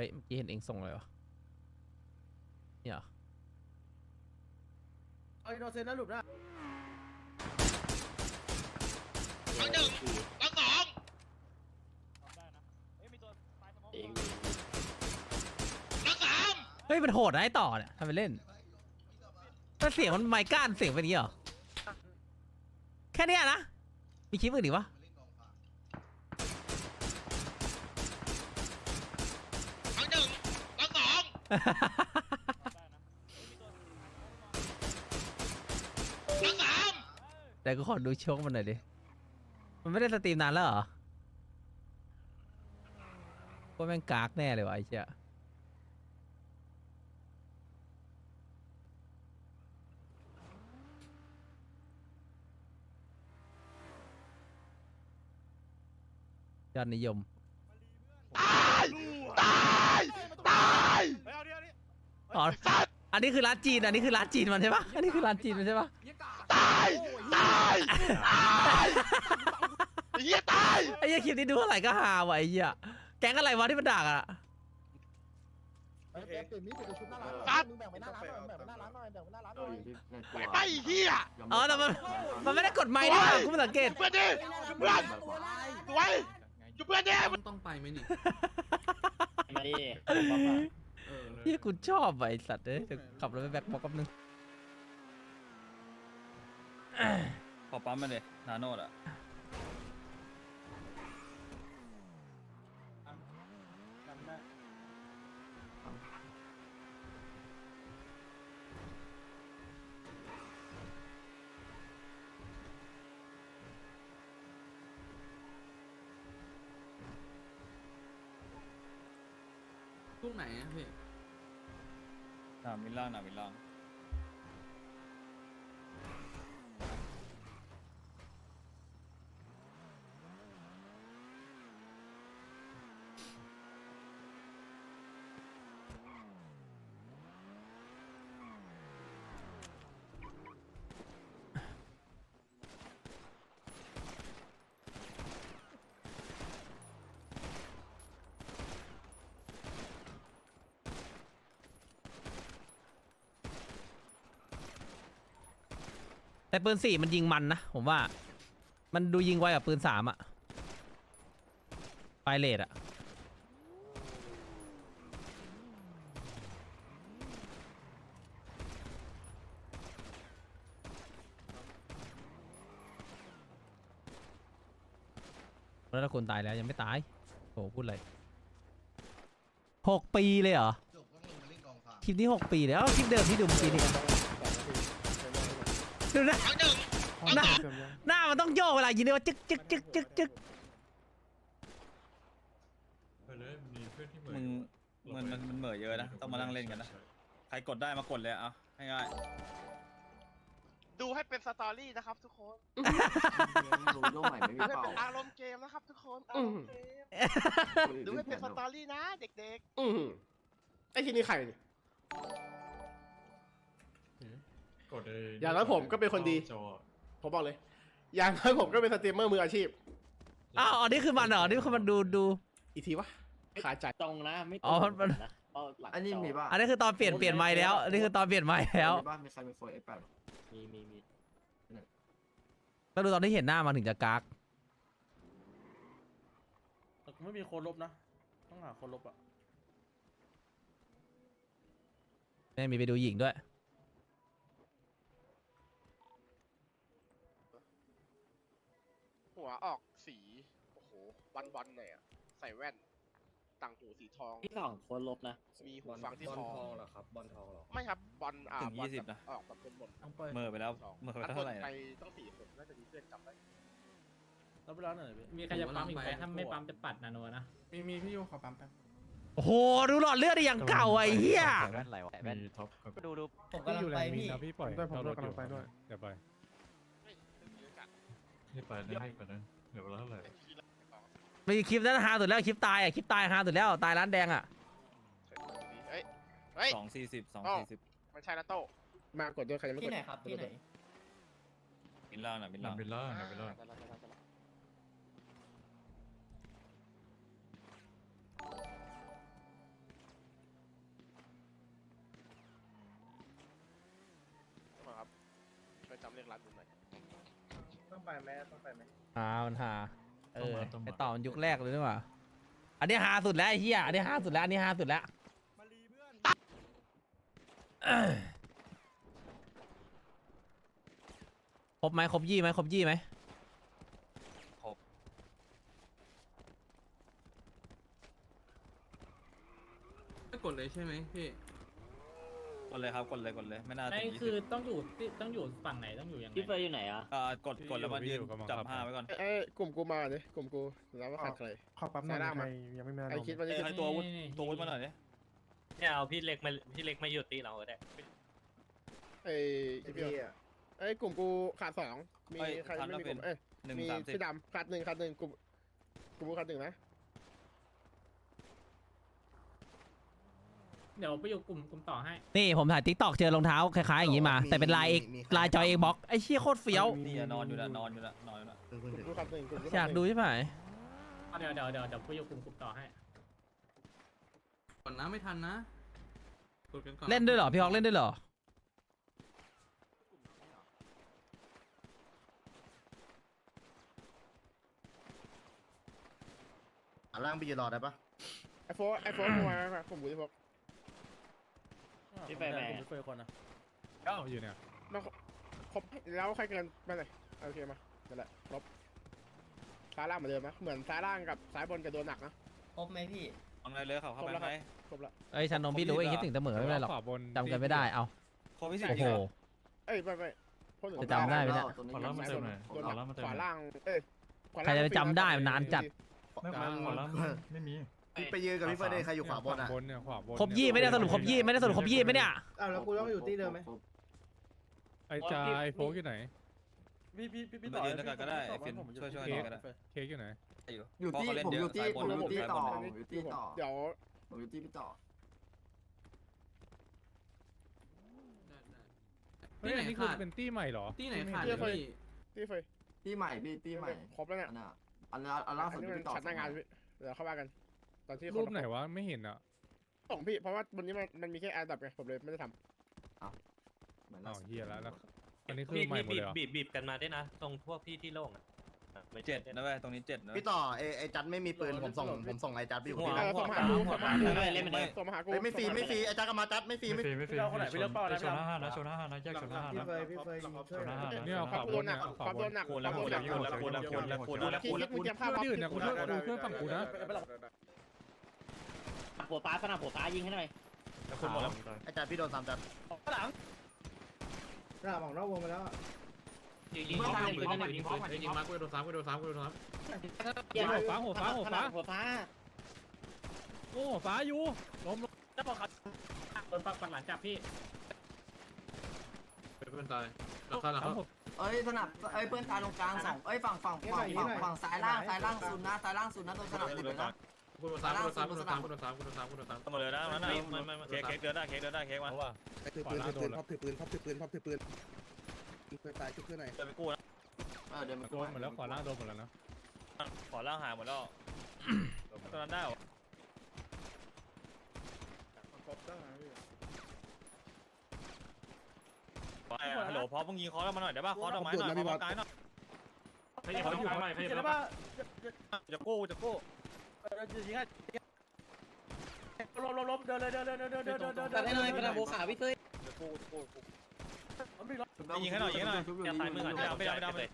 ฮ้ยเมื่อกี้เห็นเองส่งอะไรวะเนี่ยเหรอเอาอินโนเซนต์นะหลุดนะน้องหนึ่งน้องสองเองน้องสามเฮ้ยมันโหดนะไอ้ต่อเนี่ยทำไปเล่นแต่เสียงมันไมค์ก้านเสียงเป็นอย่างนี้เหรอแค่เนี้ยนะมีคลิปอื่นอีกวะ น้องหนึ่งน้ องสองน้องสามแต่ก็ขอดูโชคมันหน่อยดิ มันไม่ได้สตรีมนานแล้วเหรอว่าแม่งกากแน่เลยวะไอ้เชี่ยยอดนิยม ตายตายตาย อ๋ออันนี้คือร้านจีน อันนี้คือร้านจีนมันใช่ปะอันนี้คือร้านจีนมันใช่ปะตายตายตายไอ้เหี้ยตายไอ้เหี้ยคลิปนี้ดูเท่าไหร่ก็ฮาวะไอ้เหี้ยแก๊งอะไรวะที่มันด่าอะเอ้ยเปลี่ยนมีดเปลี่ยนชุดหน้าร้านตัดมึงแบ่งไปหน้าร้านหน่อยแบ่งไปหน้าร้านหน่อยแบ่งไปหน้าร้านหน่อยไปไปไอ้เหี้ยอ๋อแต่มันมันไม่ได้กดไมค์ด้วยกูไม่สังเกต เพื่อนดิเพื่อนสวยจุเพื่อนดิต้องไปไหมนี่ มาดิ เออที่กูชอบว่ะไอ้สัตว์เอ้ยเดี๋ยวขับรถไปแบ็คบอกแป๊บนึงพอปั๊มมาเลยนาโนดอะพวกไหนอะพี่ หนามิลล่างหนามิลล่าง แต่ปืนสี่มันยิงมันนะ ผมว่า มันดูยิงไวกว่าปืนสามอะไฟเลทอะแล้วถ้าคนตายแล้วยังไม่ตายโหพูดอะไรหกปีเลยเหรอ คลิปนี้หกปีเลยเอ้าคลิปเดิมที่ดูเมื่อกี้นี่ ดูนะน้องหนึ่งหน้าหน้ามันต้องโยกเวลายิงเนี่ยว่าจึ๊กจึ๊กจึ๊กจึ๊กจึ๊กไปเลยมีเพื่อนที่เหมืมึงมันมันมันเหม่อเยอะนะ ต้องมานั่งเล่นกันนะ ใครกดได้มากดเลยเอาให้ง่ายดูให้เป็นสตอรี่นะครับทุกคนลุงโยกใหม่ไม่มีดูให้เป่าเป็นอารมณ์เกมนะครับทุกคนอารมณ์เกมคนอื่นดูให้เป็นสไม่ตอรี่นะ เด็กอืมไอ้ทีนี้ใครนี่ กดเลยอย่างนั้นผมก็เป็นคนดีจอผมบอกเลย อย่างน้อยผมก็เป็นสตรีมเมอร์มืออาชีพ อ้าวอ๋อนี่คือมันเหรอนี่คือมันดูดู อีกทีวะขาใจ ตรงนะไม่ตอ๋รองมันนะเป้าหลังอันนี้มีป่ะอันนี้คือตอนเปลี่ยนเปลี่ยนไม้แล้วอันนี่คือตอนเปลี่ยนไม้แล้วมีป่ะมีใครมีโฟร์เอฟแปดมีมีมีต้องดูตอนที่เห็นหน้ามันถึงจะกากแต่กูไม่มีโคนลบนะ ต้องหาโคนลบอะไม่มีไปดูหญิงด้วย หัวออกสี โอ้โหบอลบอลหน่อยอะใส่แว่น ต่างหูสีทองที่สองคนลบนะ มีหูฟังที่บอคลอทองเหรอครับบอลทองเหรอไม่ครับบอลอ่าถึงบอล20แบบนะ ออกแบบเป็นหมดต้องไปเหม่อไปแล้วสองเหม่อไปอันแล้วบเท่านไหร่ไปอะต้องสี่คนน่าจะมีเพื่อนจำได้รับเวลาหน่อยพี่มีใครจะปั๊มอีกไหมถ้าไม่ปั๊มจะปัดนาโนนะมีมีพี่ยูขอปั๊มแป๊บโอ้โห ดูหลอดเลือดได้อย่างเก่าไอ้เหี้ยมีท็อปกับดูดูผมกำลังไปพี่พี่ปล่อยด้วยผมด้วยกำลังไปด้วย เดี๋ยวไป นี่ไปได้ให้กว่นั้นเดี๋ยวเราเท่าไหร่มีคลิปนั้นฮาสุดแล้วคลิปตายอะคลิปตายฮาสุดแล้วตายร้านแดงอะสองสี่สิบสองสี่สิบมันใช่ละโต้มากดด้วยใครจะไม่กที่ไหนครับที่ไหนบินล่างนะบินล่างบินล่างนะบินล่างครับช่วยจำเลขร้านผมหน่อย ต้องไปไหมต้องไปไหมอ่ามันหาเอต้องอมาต้องมาไอต่อมันยุคแรกเลยนี่หว่าอันนี้หาสุดแล้วไอ้เหี้ยอันนี้หาสุดแล้วอันนี้หาสุดแล้วเอ้ยครบไหมครบยี่ไหมครบยี่ไหมไม่กดเลยใช่ไหมพี่ กดเลยครับกดเลยกดเลยไม่น่าถึไม่งยี่คืสิอบต้องอยู่ที่ต้องอยู่ฝั่งไหนต้องอยู่ยังไงพี่เฟยอยู่ไหนอะเอ่อกดกดแล้วมันยืนจับห้าไว้ก่อนเอ้ยกลุ่มกูมาดิกลุ่มกูแล้วว่าขาดใครขอปั๊มหน่อยสายล่างใคมารยังไม่มาไอคิดว่าเอ้จะยให้ตัวอาวุธตัวอาวุธมาหน่อยดิเนี่ยเอาพี่เล็กมาพี่เล็กมาอยู่ตีเราก็ได้ไอ้ไอ้พี่ไอ้ยกลุ่มกูขาดสองมีใครไม่มีกลุ่มเอ้ยหนึ่งมีสามสิบพี่ดำขาดหนึ่งขาดหนึ่งกลุ่มกลุ่มกูขาดหนึ่งนะ เดี๋ยวไปอยู่กลุ่มกลุ่มต่อให้นี่ผมถ่ายทิกตอกเจอรองเท้าคล้ายๆอย่างนี้มา แต่เป็นลายเอกลายจอยเอกบ็อกไอ้เชี่ยโคตรเฟี้ยว นี่อะนอนอยู่ละนอนอยู่ละนอนอยู่ละกลุ่มกูขาดหนึ่งกลุ่มกูอขาดยากหนึ่งดูใช่ไหมเอาเดี๋ยวเดี๋ยวเดี๋ยวเดี๋ยวไปอยู่กลุ่มกลุ่มต่อให้ก่อนนะไม่ทันนะกดกันก่อนเล่นด้วยเหรอพี่ฮอกเล่นด้วยเหรออะล่างไปยืนรอได้ปะไอโฟไอโฟมากลุ่มกูที่พก พี่เฟยไปเก้าอยู่เนี่ยมาครบแล้วใครเกินไปเลยโอเคมานั่นแหละครบซ้ายล่างเหมือนเดิมนะเหมือนซ้ายล่างกับซ้ายบนจะโดนหนักนะครบไหมพี่ เอาไงเลยเขาเข้าไปไหม ครบแล้วไอ้ชันนมพี่รู้เองคิดถึงเสมอไม่เป็นไรหรอกขวาบนจำกันไม่ได้เอาโควิดสิบโอ้จริโหงเหรอเอ้ยไม่ไม่พวกหนูจะจำได้ไหมเนี่ยขวาล่างมาเติมหน่อยโดนขวาล่างมาเติมขหวาน่อยล่างเอ้ยขวาใครจะไปจำได้มันนานจัด ไม่ขวาขวาล่างไม่มี พี่ไปยืนกับพี่เฟิร์นใครอยู่ขวาบนอะบนเนี่ยขวาบนครบยี่ไม่ได้สรุปครบยี่ไม่ได้สรุปครบยี่ไหมเนี่ยอ้าวแล้วกูต้องอยู่ที่เดิมไหมไอ้จาไอ้โฟกอยู่ไหน พี่พี่พี่มายืนด้วยกันก็ได้ไอ้ฟินช่วยช่วยกันก็ได้เค้กอยู่ไหนอยู่อยู่เพราะที่เขาเล่นผมเยอยู่อะที่สายบผนมอยู่ที่สายต่บอนผมอยู่ที่ต่อเดี๋ยวผมอยู่ที่พี่ต่อเฮ้ยอันนี้คือเป็นตี้ใหม่เหรอที่ไหนขาดเพื่อพี่ที่เฟยที่ใหม่พี่ที่ใหม่ครบแล้วเนี่ยอันน่ะอันนั้นอันล่าอัสุนดนี้ที่มันพี่ต่อชัดหน้างานพี่เดี๋ยวเข้ามากัน ตอนที่รูปไหนวะไม่เห็นอะส่งพี่เพราะว่าบนนี้มันมันมีแค่แอร์ดับไงผมเลยไม่ได้ทเหมือนอ้าล่าวสุดเฮียแล้วแล้วอันนี้คือพี่ใหม่พี่หมดบีเลยเหรอบบีบบีบกันมาด้วยนะตรงพวกพี่ที่โล่งอะอะไม่เจ็ดได้นะเว้ยตรงนี้เจ็ดนะ พี่ต่อไอ้ไอ้จัดไม่มีปืนผมส่งผมส่งไอ้จัดไปอยู่หัวที่ำนั่นเออส่งมาหากูส่งมาหากูส่งมาหากูไม่ฟรีไม่ฟรีไอ้จัดก็มาจัดไม่ฟรีไม่ไม่ฟรีไม่ฟรีคนไหนไปเลือกเป้านะโชว์หน้าห้านะโชว์หน้าห้านะแยกโชว์หน้าห้านะพี่เฟยพี่เฟยโชว์หน้าห้านะ Dạ, เนี่ยคขวามวาบโดนนหนัเนี่ยกความโดนหนักคูณแล้วคูณแล้วคูณแล้วคูณแล้วคูณแล้วคูณแล้วคูณแล้วคิดคิดมึงเตรียมภาพคนอื่นเนี่ยกูดูดูเครื่องฝั่งกูนะ หัวฟ้าสนับหัวฟ้ายิงให้หน่อยแล้วคูณหมดแล้วไอ้จัดพี่โดนสามจัดหน้าของนอกวงไปแล้วยิงยิงยิงยิงยิงยิงยิงมากูโดนซ้ำกูโดนซ้ำกูโดนซ้ำหัวฟ้าหัวฟ้าหัวฟ้าหัวฟ้าโอ้หัวฟ้าอยู่ล้มล้มโดนปักปักหลังจับพี่เพื่อนตายแล้วก็แล้วสามหกเอ้ยสนับเอ้ยเพื่อนตายตรงกลางสองเอ้ยฝั่งฝั่งฝั่งฝั่งฝั่งซ้ายล่างซ้ายล่างสุดนะซ้ายล่างสุดนะโดนสนับติดเลยนะกูโดนซ้ำกูโดนซ้ำกูโดนซ้ำกูโดนซ้ำกูโดนซ้ำกูโดนซ้ำต้องมาเลยนะมันนะเค้กเค้กเดินได้เค้กเดินได้เค้กมาเพราะว่าถือปืนถือปืนพับถือปืนพับถือปืนพับถือปืนเพื่อนตายชุบเพื่อนหน่อยเดินไปกู้นะเออเดี๋ยวมันโดนหมดแล้วขวาล่างโดนหมดแล้วนะขอล่างหายหมดแล้วตอนนั้นได้เหรอฮัลโหลพอมึงยิงคอแล้วมาหน่อยเดี๋ยวป่ะคอดอกไม้หน่อยคอดอกไม้หน่อยขยับเขาอยู่ข้างในขยับแล้วจะกู้จะกู้ตัดให้หน่อยกระดาษบัวขาวพี่เฟยจะกู้จะกู้ยิงให้หน่อยยิงให้หน่อยจะตายมือก่อนไม่เอาไม่เอาไม่เอาไม่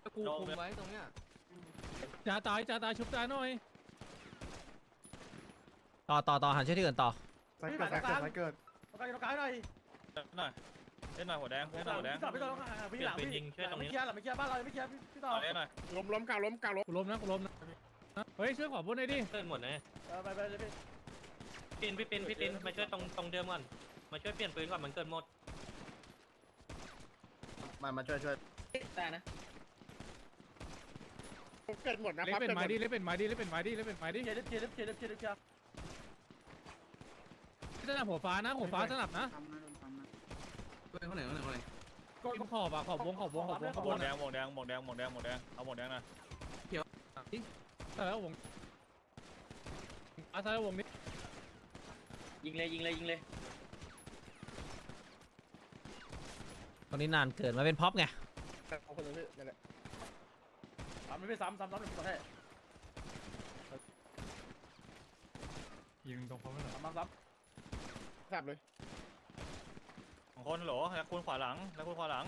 เอากูคุมไว้ตรงเนี้ยจ่าตายจ่าตายชุบจ่าหน่อยต่อต่อต่อหันช่วยที่อื่นต่อสายเกิดสายเกิดสายเกิดหน่อยเล่นหน่อย เล่นหน่อยหัวแดงเล่นหน่อยหัวแดงเปลี่ยนปืนยิงช่วยตรงนี้เล่นหน่อยล้มล้มกลางล้มกลางล้มกูล้มนะกูล้มนะเฮ้ยช่วยขวาบนหน่อยดิเพื่อนหมดนะปินพี่ปินพี่ปินมาช่วยตรงตรงเดิมก่อนมาช่วยเปลี่ยนปืนก่อนมันเกิดหมดมามาช่วยช่วยแต่นะเกิดหมดนะเล็คกรับเป็นเกิดหมไม้ดดิเล็กเป็นไม้ดิเล็กเป็นไม้ดิเล็กเป็นไม้ดิสนับหัวฟ้านะหัวฟ้าสนับนะ เพื่อนเขาไหนเขาไหนเขาไหนก็ขอบอะขอบวงขอบวงขอบวงขอบหมววงกแดงหมวกแดงหมวกแดงหมวกแดงหมวกแดงเอาหมวกแดงหน่อยแต่แล้ววงอาซาแล้ววงนี้ยิงเลยยิงเลยยิงเลยตอนนี้นานเกินมาเป็นพ็อปไงเอาคนนึงพี่นั่นแหละซ้ำไม่ซ้ำซ้ำซ้ำเลยประเทศยิงตรงเขาไม่หรอซ้ำซ้ำแทบเลยสอง คนโหลแล้วคุณขวาหลังแล้วคุณขวาหลัง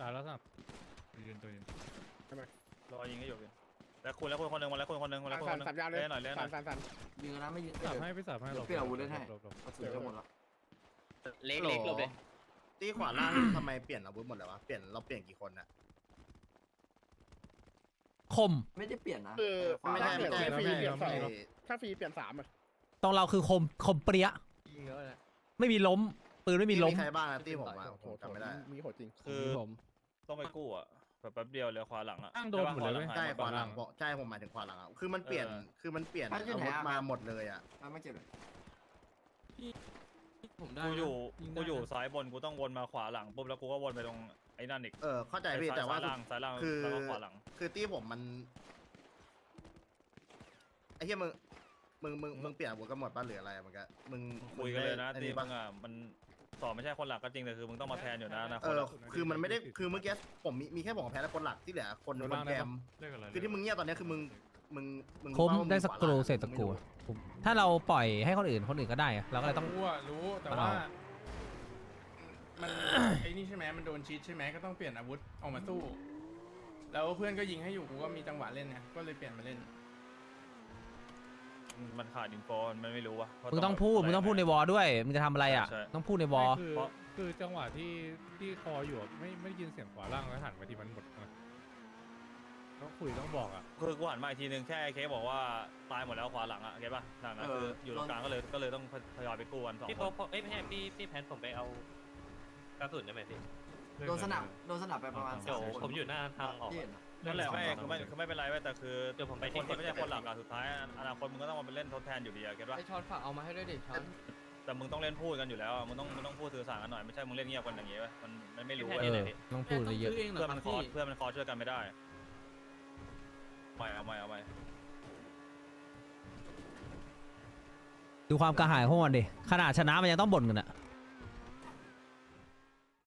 ตายแล้วซ้ำยืนตัวยืนรอยิงให้อยู่พี่แล้วคุณแล้วคุณคนหนึ่งมาแล้วคุณคนหนึ่งมาแล้วคุณคนหนึ่งสัญญาณเลยเล่นหน่อยเล่นหน่สัอยนสันสันยิงนะไม่ยิงสับให้พี่สับให้เดี๋ยวเปลี่ยนอาวุธเล่นให้หลบหลบกระสุนจะหมดแล้วเล็กเล็กหลบเลยตีขวาล่างทำไมเปลี่ยนอาวุธหมดเลยวะเปลี่ยนเราเปลี่ยนกี่คนอะคมไม่ได้เปลี่ยนนะคือไม่ถ้าใช่เปลี่ยนไม่ใช่แค่ฟรีเปลี่ยนสองไม่ถ้าฟรีเปลี่ยนสามอะ ตรงเราคือคมคมเปรี้ยยิงเยอะเลยไม่มีล้ม ปืนไม่มีล้ม ใครบ้างนะตีผมอะโหผมโหจำไม่ได้ มีโหดจริงคือผม ต้องไปกู้อะแบบแป๊บเดียวเหลือขวาหลังอะตั้งโดนหมดเลยเว้ยขวาใช่หลังขวาหลังหายบอกใช่ผมหมายถึงขวาหลังอะคือมันเปลี่ยนเออคือมันเปลี่ยนอะอาอยู่ไหนวุธอะมาหมดเลยอะไม่เจ็บเลยผมได้กูอยู่ยิงได้กูอยู่นะซ้ายบนกูต้องวนมาขวาหลังปุ๊บแล้วกูก็วนไปตรงไอ้นั่นอีกเออเข้าใจพี่ซ้ยแต่ว่าซ้ยล่างซ้ายล่างคือแล้วก็ขวาหลัง คือตีผมมันไอ้เหี้ยมึง มึงมึงมึงเปลี่ยนอาวุธกันหมดป่ะหรืออะไรอะมันก็มึงคุยกันเลยนะอัตีนี้มึปะงอะมันสอบไม่ใช่คนหลักก็จริงแต่คือมึงต้องมาแทนอยู่นะอนะเออคือมันไม่ได้คือเมื่อกี้ผมมีมีแค่ผมกับแพ้และคนหลักที่เหลือคนโดนคนล่างแกได้มปะเรียกอะไรคือที่มึงเงียบตอนเนี้ยคือมึงมึงมึงคมรู้ปะว่าได้งสกรูขวาหลังเศษตะกรูผมถ้าเราปล่อยให้คนอื่นคนอื่นก็ได้อะเราก็เลยต้อง รู้อะรู้แต่มันว่าเอามันไอ้นี่ใช่ไหมมันโดนชีตใช่ไหมก็ต้องเปลี่ยนอาวุธออกมาสู้ แล้วเพื่อนก็ยิงให้อยู่กูก็มีจังหวะเล่นไงก็เลยเปลี่ยนมาเล่น มันขาดอินโฟมันไม่รู้วะว่ามึงต้องพูดมึงต้องพูดในวอลด้วยมึงจะทำอะไรอะ ใช่ ต้องพูดในวอลคือเพราะคือจังหวะที่ที่คออยู่อะไม่ไม่ได้ยินเสียงขวาล่างแล้วหันไปที่มันหมดนะต้องคุยต้องบอกอะคือกูหันมาอีกทีนึงแค่ไอ้เคสบอกว่าตายหมดแล้วขวาหลังอะเก็ตป่ะหลังอะเออคืออยู่ตรงกลางก็เลยก็เลยต้องทยอยไปกู้กันสองพี่คโฟนกเอ้ยไม่ใช่พี่พี่แพนผมไปเอากระสุนได้ไหมพี่โดนสนับโดนสนับไปประมาณเดี๋ยวสามคนผมอยู่หน้าทางออกที่เห็นอะ นั่นแหละไม่คือไม่คือไม่เป็นไรเว้ยแต่คือเดี๋ยวผมไปคนที่ไม่ใช่ที่คนหลักอะสุดท้ายอนาคตมึงก็ต้องมาเป็นเล่นทดแทนอยู่ดีอะเก็ตป่ะไอช้อนฝากเอามาให้ด้วยดิช้อนแต่มึงต้องเล่นพูดกันอยู่แล้วอะมึงต้องมึงต้องพูดสื่อสารกันหน่อยไม่ใช่มึงเล่นเงียบกันอย่างงี้เว้ยมันมันไม่รู้เอเว้ยอต้องพูดเยอะซื้อเองเหรอเพื่อนครัมับนคอพี่เพื่อนมันคอช่วยกันไม่ได้ไม่เอาไม่เอาไม่ดูความกระหายของมันดิขนาดชนะมันยังต้องบ่นกันอะ